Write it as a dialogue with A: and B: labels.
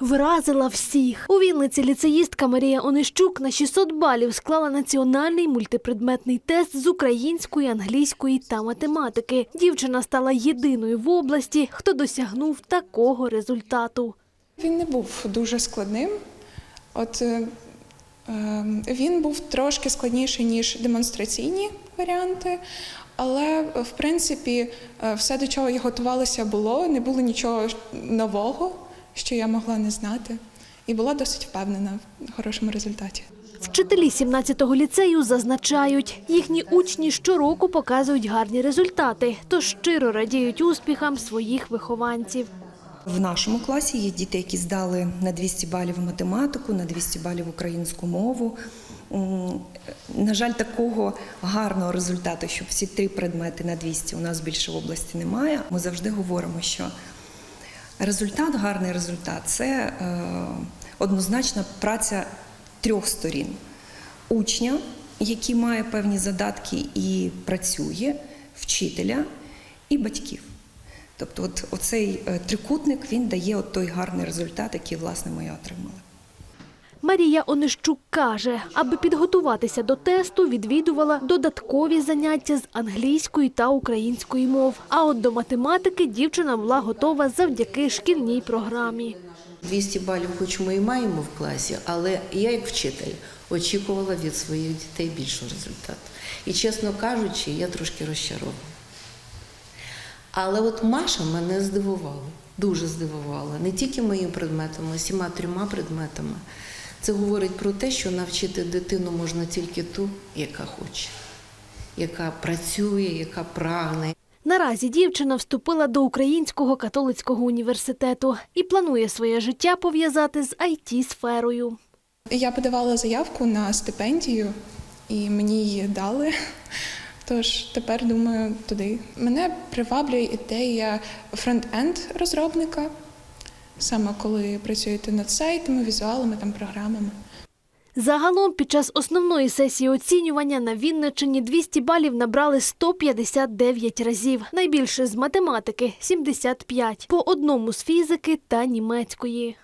A: Вразила всіх. У Вінниці ліцеїстка Марія Онищук на 600 балів склала національний мультипредметний тест з української, англійської та математики. Дівчина стала єдиною в області, хто досягнув такого результату.
B: Він не був дуже складним. От е, е, він був трошки складніший, ніж демонстраційні варіанти, але в принципі е, все, до чого я готувалася, було, не було нічого нового, що я могла не знати, і була досить впевнена в хорошому результаті.
A: Вчителі 17-го ліцею зазначають, їхні учні щороку показують гарні результати, тож щиро радіють успіхам своїх вихованців.
C: В нашому класі є діти, які здали на 200 балів математику, на 200 балів українську мову. На жаль, такого гарного результату, щоб всі три предмети на 200 у нас більше в області немає. Ми завжди говоримо, що результат, гарний результат це е, однозначна праця трьох сторін: учня, який має певні задатки і працює, вчителя і батьків. Тобто, от оцей е, трикутник він дає от той гарний результат, який власне ми отримали.
A: Марія Онищук каже, аби підготуватися до тесту, відвідувала додаткові заняття з англійської та української мов. А от до математики дівчина була готова завдяки шкільній програмі.
D: 200 балів, хоч ми і маємо в класі, але я, як вчитель, очікувала від своїх дітей більшого результату. І, чесно кажучи, я трошки розчарована. Але от Маша мене здивувала, дуже здивувала. Не тільки моїм предметом, а всіма трьома предметами. Це говорить про те, що навчити дитину можна тільки ту, яка хоче, яка працює, яка прагне.
A: Наразі дівчина вступила до Українського католицького університету і планує своє життя пов'язати з it сферою
B: Я подавала заявку на стипендію, і мені її дали. Тож тепер думаю туди. Мене приваблює ідея фронт-енд розробника, саме коли працюєте над сайтами, візуалами, там, програмами.
A: Загалом під час основної сесії оцінювання на Вінниччині 200 балів набрали 159 разів. Найбільше з математики 75, по одному з фізики та німецької.